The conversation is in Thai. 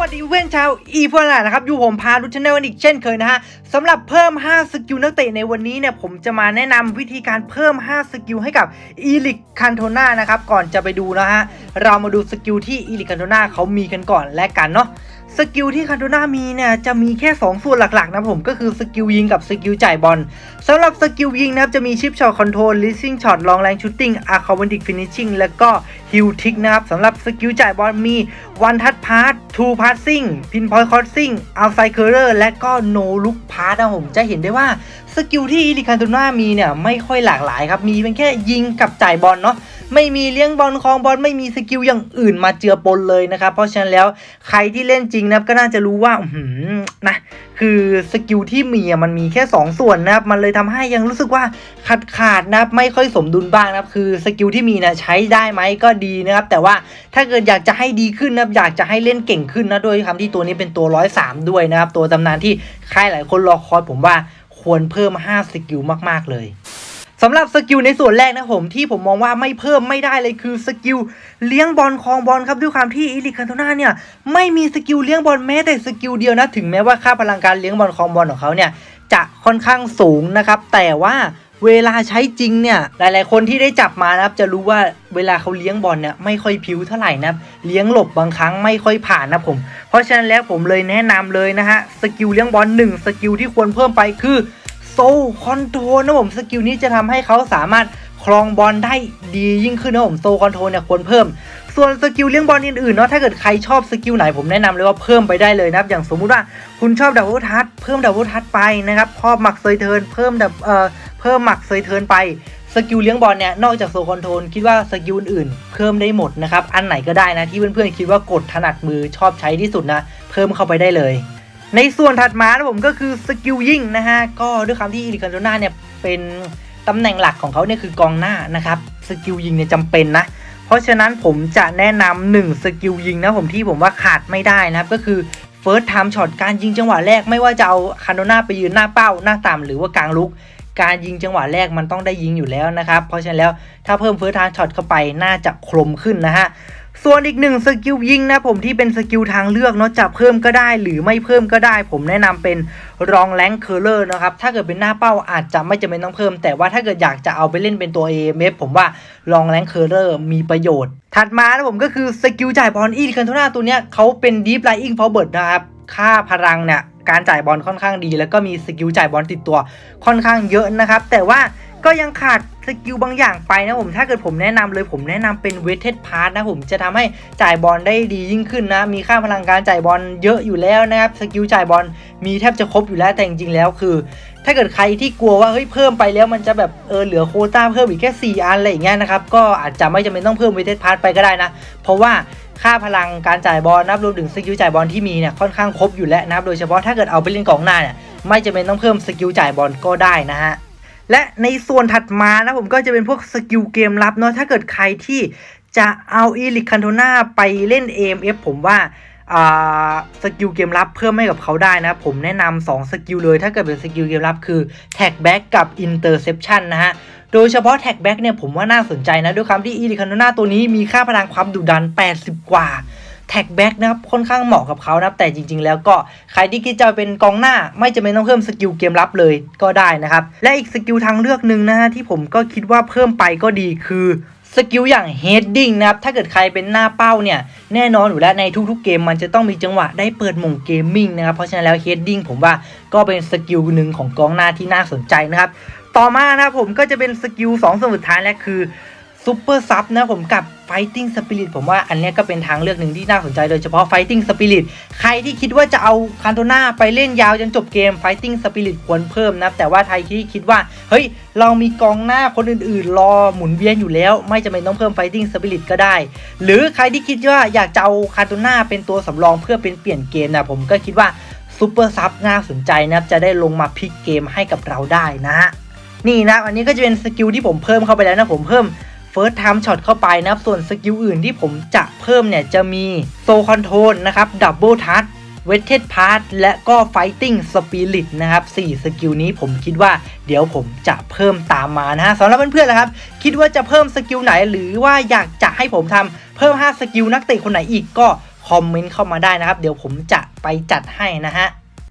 วัสดีเพื่อนชาวอีพลานะครับ อยู่ผมพาลุชแนลอีกเช่นเคยนะฮะสำหรับเพิ่ม 5 สกิลนักเตะในวันนี้เนี่ยผมจะมาแนะนำวิธีการเพิ่ม 5 สกิลให้กับอีลิกคันโทนานะครับ ก่อนจะไปดูนะฮะ เรามาดูสกิลที่อีลิกคันโทนาเขามีกันก่อนและกันเนาะสกิลที่คันโตนามีเนี่ยจะมีแค่ 2 ส่วนหลักๆนะผมก็คือสกิลยิงกับสกิลจ่ายบอลสำหรับสกิลยิงนะครับจะมีชิปช็อตคอนโทรลลิซิ่งช็อตลองแรงชูตติ้งอาร์คอมดิกฟินิชชิ่งแล้วก็ฮิลทิกนะครับสำหรับสกิลจ่ายบอลมีวันทั p พาร์ททูพาร์ซิ่งพินพอยต์คอร์ซิ่งอัลไซเคอร์และก็โนลุกพาร์ตนะผมจะเห็นได้ว่าสกิลที่อิลิคันโตนามีเนี่ยไม่ค่อยหลากหลายครับ มีเป็นแค่ยิงกับจ่ายบอลเนาะ ไม่มีเลี้ยงบอลคลองบอลไม่มีสกิลอย่างอื่นมาเจือปนเลยนะครับเพราะฉะนั้นแล้วใครที่เล่นจริงนะครับก็น่าจะรู้ว่าอื้อหือนะคือสกิลที่มีมันมีแค่ 2 ส่วนนะครับมันเลยทำให้ยังรู้สึกว่าขาดขาดๆนะครับไม่ค่อยสมดุลบ้างนะครับคือสกิลที่มีนะใช้ได้ไหมก็ดีนะครับแต่ว่าถ้าเกิดอยากจะให้ดีขึ้นนะครับอยากจะให้เล่นเก่งขึ้นนะโดยคำที่ตัวนี้เป็นตัว 103 ด้วยนะครับตัวตำนานที่ใครหลายคนรอคอยผมว่าควรเพิ่ม 5 สกิลมาก ๆ เลย สำหรับสกิลในส่วนแรกนะผมที่ผมมองว่าไม่เพิ่มไม่ได้เลยคือสกิลเลี้ยงบอลคลองบอลครับด้วยความที่อีลิคันโตนาเนี่ยไม่มีสกิลเลี้ยงบอลแม้แต่สกิลเดียวนะถึงแม้ว่าค่าพลังการเลี้ยงบอลคลองบอลของเขาเนี่ยจะค่อนข้างสูงนะครับแต่ว่าเวลาใช้จริงเนี่ยหลายๆ คนที่ได้จับมานะครับจะรู้ว่าเวลาเขาเลี้ยงบอลเนี่ยไม่ค่อยพิ้วเท่าไหร่นะครับเลี้ยงหลบบางครั้งไม่ค่อยผ่านนะผม เพราะฉะนั้นแล้วผมเลยแนะนำเลยนะฮะสกิลเลี้ยงบอลหนึ่งสกิลที่ควรเพิ่มไปคือ โซคอนโทรนะผมสกิลนี้จะทำให้เขาสามารถครองบอลได้ดียิ่งขึ้นนะผมโซคอนโทรเนี่ยควรเพิ่ม ส่วนสกิลเลี้ยงบอลอื่นๆเนาะถ้าเกิดใครชอบสกิลไหนผมแนะนำเลยว่าเพิ่มไปได้เลยนะครับ อย่างสมมุติว่าคุณชอบดับเบิลทัชเพิ่มดับเบิลทัชไปนะครับชอบหมักเซยเทิร์นเพิ่มดับเอ่อเพิ่มหมักเซยเทิร์นไปสกิลเลี้ยงบอลเนี่ยนอกจากโซคอนโทรลคิดว่าสกิลอื่นๆเพิ่มได้หมดนะครับอันไหนก็ได้นะที่เพื่อนๆคิดว่ากดถนัดมือชอบใช้ที่สุดนะเพิ่มเข้าไปได้เลย ในส่วนถัดมานะผมก็คือสกิลยิงนะฮะก็ด้วยคำที่อีริคันโดนาเนี่ยเป็นตำแหน่งหลักของเขาเนี่ยคือกองหน้านะครับสกิลยิงเนี่ยจำเป็นนะ เพราะฉะนั้นผมจะแนะนำหนึ่งสกิลยิงนะผมที่ผมว่าขาดไม่ได้นะครับก็คือ First Time Shot การยิงจังหวะแรกไม่ว่าจะเอาคันโดนาไปยืนหน้าเป้าหน้าต่ำหรือว่ากลางลุก การยิงจังหวะแรกมันต้องได้ยิงอยู่แล้วนะครับ เพราะฉะนั้นแล้วถ้าเพิ่ม First Time Shot เข้าไปน่าจะคลมขึ้นนะฮะส่วนอีกหนึ่งสกิลยิงนะผมที่เป็นสกิลทางเลือกเนาะจะเพิ่มก็ได้หรือไม่เพิ่มก็ได้ ผมแนะนำเป็นรองแรงเคอร์เลอร์นะครับถ้าเกิดเป็นหน้าเป้าอาจจะไม่จำเป็นต้องเพิ่ม แต่ว่าถ้าเกิดอยากจะเอาไปเล่นเป็นตัว AMF ผมว่ารองแรงเคอร์เลอร์มีประโยชน์ ถัดมานะผมก็คือสกิลจ่ายบอลอีคันโทนาตัวเนี้ยเขาเป็นดีฟไลอิงพาวเบิร์ดนะครับค่าพลังเนี่ย การจ่ายบอลค่อนข้างดี แล้วก็มีสกิลจ่ายบอลติดตัวค่อนข้างเยอะนะครับ แต่ว่าก็ยังขาด กิลบางอย่างไปนะผมถ้าเกิดผมแนะนำเลยผมแนะนำเป็นเวทเท d พาร์ทนะผมจะทำให้จ่ายบอลได้ดียิ่งขึ้นนะ มีค่าพลังการจ่ายบอลเยอะอยู่แล้วนะครับสกิลจ่ายบอลมีแทบจะครบอยู่แล้วแต่จริงๆแล้วคือ ถ้าเกิดใครที่กลัวว่าเฮ้ยเพิ่มไปแล้วมันจะแบบเออเหลือโคต้าเพิ่มอีกแค่4อันอะไรอย่างเงี้ยนะครับก็อาจจะไม่จำเป็นต้องเพิ่มเวทเท d พาร์ทไปก็ได้นะ เพราะว่าค่าพลังการจ่ายบอลนับรวมถึงสกิลจ่ายบอลที่มีเนี่ยค่อนข้างครบอยู่แล้วนะครับโดยเฉพาะถ้าเกิดเอาไปเล่นกองหน้าเนี่ยไม่จำเป็นต้องเพิ่มสกิลจ่ายบอลก็ได้นะฮะ และในส่วนถัดมานะผมก็จะเป็นพวกสกิลเกมลับเนาะถ้าเกิดใครที่จะเอาอีลิคันโทนาไปเล่น AMF ผมว่าสกิลเกมลับเพิ่มให้กับเขาได้นะ ผมแนะนำสองสกิลเลยถ้าเกิดเป็นสกิลเกมลับคือ Tag Back กับ Interception นนะฮะ โดยเฉพาะ Tag Back เนี่ยผมว่าน่าสนใจนะ ด้วยความที่อีลิคันโทนาตัวนี้มีค่าพลังความดุดัน 80 กว่า แท็กแบ็กนะครับค่อนข้างเหมาะกับเขานะครับแต่จริง ๆ แล้วก็ใครที่คิดจะเป็นกองหน้า ไม่จำเป็นต้องเพิ่มสกิลเกมรับเลยก็ได้นะครับ และอีกสกิลทางเลือกหนึ่งนะฮะที่ผมก็คิดว่าเพิ่มไปก็ดีคือสกิลอย่าง heading นะครับ ถ้าเกิดใครเป็นหน้าเป้าเนี่ย แน่นอนอยู่แล้วในทุกๆเกมมันจะต้องมีจังหวะได้เปิดมงเกมมิ่งนะครับ เพราะฉะนั้นแล้ว heading ผมว่าก็เป็นสกิลหนึ่งของกองหน้าที่น่าสนใจนะครับ ต่อมานะครับผมก็จะเป็นสกิล2ส่วนสุดท้ายและคือ ซูเปอร์ซับนะผมกับ Fighting Spirit ผมว่าอันนี้ก็เป็นทางเลือกหนึ่งที่น่าสนใจโดยเฉพาะ Fighting Spirit ใครที่คิดว่าจะเอาคันโตนาไปเล่นยาวจนจบเกม Fighting Spirit ควรเพิ่มนะ แต่ว่าใครที่คิดว่า เฮ้ย เรามีกองหน้าคนอื่นๆ รอหมุนเวียนอยู่แล้ว ไม่จำเป็นต้องเพิ่ม Fighting Spirit ก็ได้ หรือใครที่คิดว่าอยากจะเอาคันโตนาเป็นตัวสำรองเพื่อเป็นเปลี่ยนเกมนะผมก็คิดว่าซูเปอร์ซับน่าสนใจนะจะได้ลงมาพลิกเกมให้กับเราได้นะฮะนี่นะอันนี้ก็จะเป็นสกิลที่ผมเพิ่มเข้าไปแล้วนะผมเพิ่ม First Time Shot เข้าไปนะครับ ส่วนสกิลอื่นที่ผมจะเพิ่มเนี่ย จะมี Soul Control นะครับ Double Touch w e t t e d Part และก็ Fighting Spirit นะครับ 4 สกิลนี้ผมคิดว่าเดี๋ยวผมจะเพิ่มตามมานะฮะสำหรับเพื่อนๆนะครับ คิดว่าจะเพิ่มสกิลไหนหรือว่าอยากจะให้ผมทำเพิ่ม 5 สกิลนักเตะคนไหนอีกก็คอมเมนต์เข้ามาได้นะครับ เดี๋ยวผมจะไปจัดให้นะฮะ